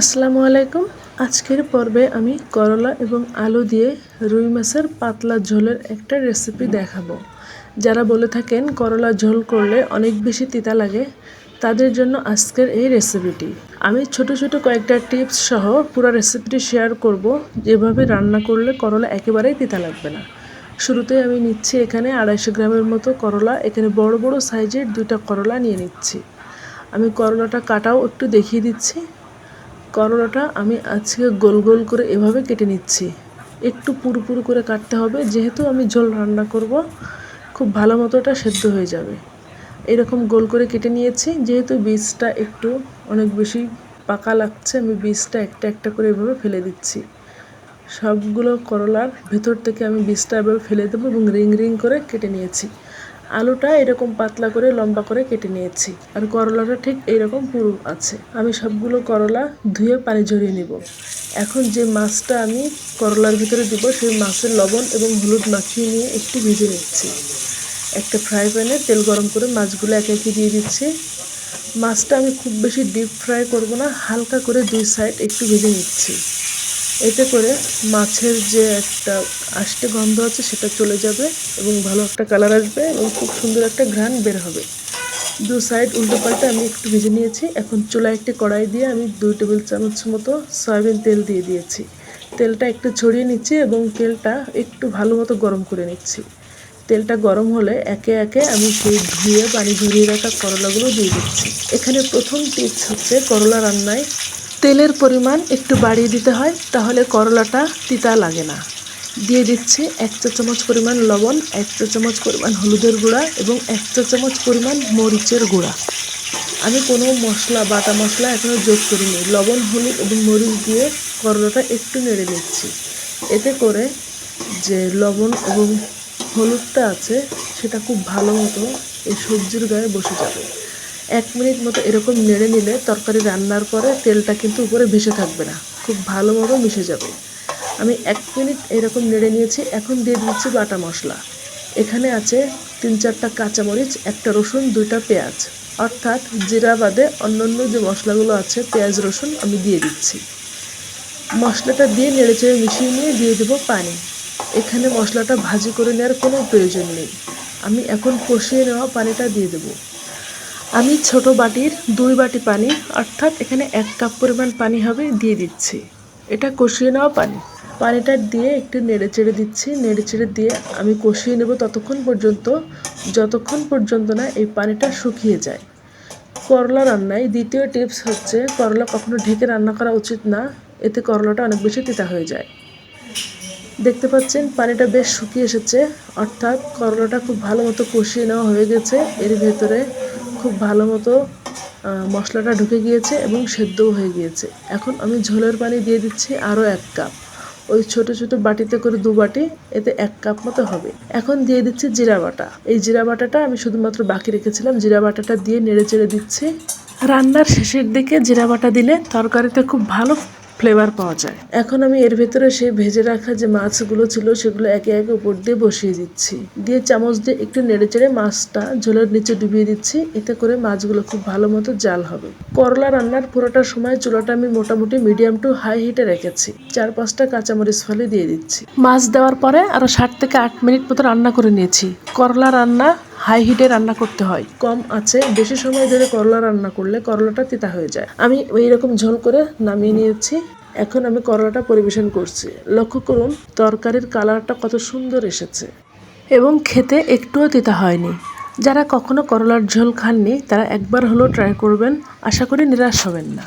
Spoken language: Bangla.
আসসালামু আলাইকুম। আজকের পর্বে আমি করলা এবং আলু দিয়ে রুই মাছের পাতলা ঝোলের একটা রেসিপি দেখাবো। যারা বলে থাকেন করলা ঝোল করলে অনেক বেশি তিতা লাগে, তাদের জন্য আজকের এই রেসিপিটি আমি ছোট ছোট কয়েকটা টিপস সহ পুরো রেসিপিটি শেয়ার করব। যেভাবে রান্না করলে করলা একেবারেই তিতা লাগবে না। শুরুতে আমি নিচ্ছি এখানে আড়াইশো গ্রামের মতো করলা, এখানে বড় বড় সাইজের দুইটা করলা নিয়ে নিচ্ছি। আমি করলাটা কাটাও একটু দেখিয়ে দিচ্ছি। করলাটা আমি আজকে গোল গোল করে এভাবে কেটে নিচ্ছি। একটু পুরু পুরু করে কাটতে হবে, যেহেতু আমি ঝোল রান্না করব, খুব ভালো মতো এটা সেদ্ধ হয়ে যাবে। এরকম গোল করে কেটে নিয়েছি, যেহেতু বীজটা একটু অনেক বেশি পাকা লাগছে, আমি বীজটা একটা একটা করে এভাবে ফেলে দিচ্ছি। সবগুলো করলার ভেতর থেকে আমি বীজটা এভাবে ফেলে দেবো এবং রিং রিং করে কেটে নিয়েছি। আলুটা এরকম পাতলা করে, লম্বা করে কেটে নিয়েছি। আর করলাটা ঠিক এইরকম পুরু আছে। আমি সবগুলো করলা ধুয়ে পানি ঝরিয়ে নিব। এখন যে মাছটা আমি করলার ভিতরে দিব, সেই মাছের লবণ এবং হলুদ মাখিয়ে নিয়ে একটু ভেজে নিচ্ছি। একটা ফ্রাই প্যানে তেল গরম করে মাছগুলো একে একে দিয়ে দিচ্ছি। মাছটা আমি খুব বেশি ডিপ ফ্রাই করব না, হালকা করে দুই সাইড একটু ভেজে নিচ্ছি। এতে করে মাছের যে একটা আষ্টে গন্ধ আছে সেটা চলে যাবে এবং ভালো একটা কালার আসবে এবং খুব সুন্দর একটা ঘ্রাণ বের হবে। দু সাইড উল্টো পাল্টে আমি একটু ভেজে নিয়েছি। এখন চুলা একটি কড়াই দিয়ে আমি দুই টেবিল চামচ মতো সয়াবিন তেল দিয়ে দিয়েছি। তেলটা একটু ছড়িয়ে নিচ্ছি এবং তেলটা একটু ভালো মতো গরম করে নিচ্ছি। তেলটা গরম হলে একে একে আমি সেই ধুয়ে পানি ঝরিয়ে রাখা করলাগুলো দিয়ে দিচ্ছি। এখানে প্রথম টিপস হচ্ছে করলা রান্নায় তেলের পরিমাণ একটু বাড়িয়ে দিতে হয়, তাহলে করলাটা তিতা লাগে না। দিয়ে দিচ্ছি এক চা চামচ পরিমাণ লবণ, এক চা চামচ পরিমাণ হলুদের গুঁড়া এবং এক চা চামচ পরিমাণ মরিচের গুঁড়া। আমি কোনো মশলা, বাটা মশলা এখনও যোগ করিনি। লবণ, হলুদ এবং মরিচ দিয়ে করলাটা একটু নেড়ে নিচ্ছি। এতে করে যে লবণ এবং হলুদটা আছে, সেটা খুব ভালো মতো এই সবজির গায়ে বসে যাবে। এক মিনিট মতো এরকম নেড়ে নিলে তরকারি রান্নার পরে তেলটা কিন্তু উপরে ভেসে থাকবে না। খুব ভালো মতো মিশে যাবে। আমি এক মিনিট এরকম নেড়ে নিয়েছি, এখন দিয়ে দিচ্ছি বাটা মশলা। এখানে আছে তিন চারটা কাঁচামরিচ, একটা রসুন, দুইটা পেঁয়াজ। অর্থাৎ জিরা বাদে অন্যান্য যে মশলাগুলো আছে, পেঁয়াজ, রসুন, আমি দিয়ে দিচ্ছি। মশলাটা দিয়ে নেড়ে চেড়ে মিশিয়ে নিয়ে দিয়ে দেবো পানি। এখানে মশলাটা ভাজি করে নেওয়ার কোনো প্রয়োজন নেই। আমি এখন কষিয়ে নেওয়া পানিটা দিয়ে দেবো। আমি ছোট বাটির দুই বাটি পানি, অর্থাৎ এখানে এক কাপ পরিমাণ পানি হবে দিয়ে দিচ্ছি। এটা কষিয়ে নেওয়া পানি। পানিটা দিয়ে একটু নেড়ে চেড়ে দিচ্ছি। নেড়ে চেড়ে দিয়ে আমি কষিয়ে নেব ততক্ষণ পর্যন্ত, যতক্ষণ পর্যন্ত না এই পানিটা শুকিয়ে যায়। করলা রান্নায় দ্বিতীয় টিপস হচ্ছে, করলা কখনো ঢেকে রান্না করা উচিত না, এতে করলাটা অনেক বেশি তিতা হয়ে যায়। দেখতে পাচ্ছেন, পানিটা বেশ শুকিয়ে এসেছে, অর্থাৎ করলাটা খুব ভালো মতো কষিয়ে নেওয়া হয়ে গেছে। এর ভেতরে খুব ভালো মতো মশলাটা ঢুকে গিয়েছে এবং সেদ্ধও হয়ে গিয়েছে। এখন আমি ঝোলের পানি দিয়ে দিচ্ছি আরও এক কাপ। ওই ছোট ছোট বাটিতে করে দু বাটি, এতে এক কাপ মতো হবে। এখন দিয়ে দিচ্ছি জিরা বাটা। এই জিরা বাটাটা আমি শুধুমাত্র বাকি রেখেছিলাম। জিরা বাটাটা দিয়ে নেড়ে চেড়ে দিচ্ছি। রান্নার শেষের দিকে জিরা বাটা দিলে তরকারিতে খুব ভালো ফ্লেভার পাওয়া যায়। এখন আমি এর ভেতরে সেই ভেজে রাখা যে মাছগুলো ছিল সেগুলো একে একে উপর দিয়ে বসিয়ে দিচ্ছি। দিয়ে চামচ দিয়ে একটু নেড়ে চেড়ে মাছটা ঝোলের নিচে ডুবিয়ে দিচ্ছি। এতে করে মাছগুলো খুব ভালো মতো জাল হবে। করলা রান্নার পুরোটা সময় চুলাটা আমি মোটামুটি মিডিয়াম টু হাই হিটে রেখেছি। চার পাঁচটা কাঁচামরিচ ফলে দিয়ে দিচ্ছি। মাছ দেওয়ার পরে আরও ষাট থেকে আট মিনিট মতো রান্না করে নিয়েছি। করলা রান্না হাই হিটে রান্না করতে হয়। কম আছে, বেশি সময় ধরে করলা রান্না করলে করলাটা তিতা হয়ে যায়। আমি এইরকম ঝোল করে নামিয়ে নিয়েছি। এখন আমি করলাটা পরিবেশন করছি। লক্ষ্য করুন, তরকারির কালারটা কত সুন্দর এসেছে। এবং খেতে একটুও তিতা হয়নি। যারা কখনো করলার ঝোল খাননি, তারা একবার হলেও ট্রাই করবেন। আশা করি নিরাশ হবেন না।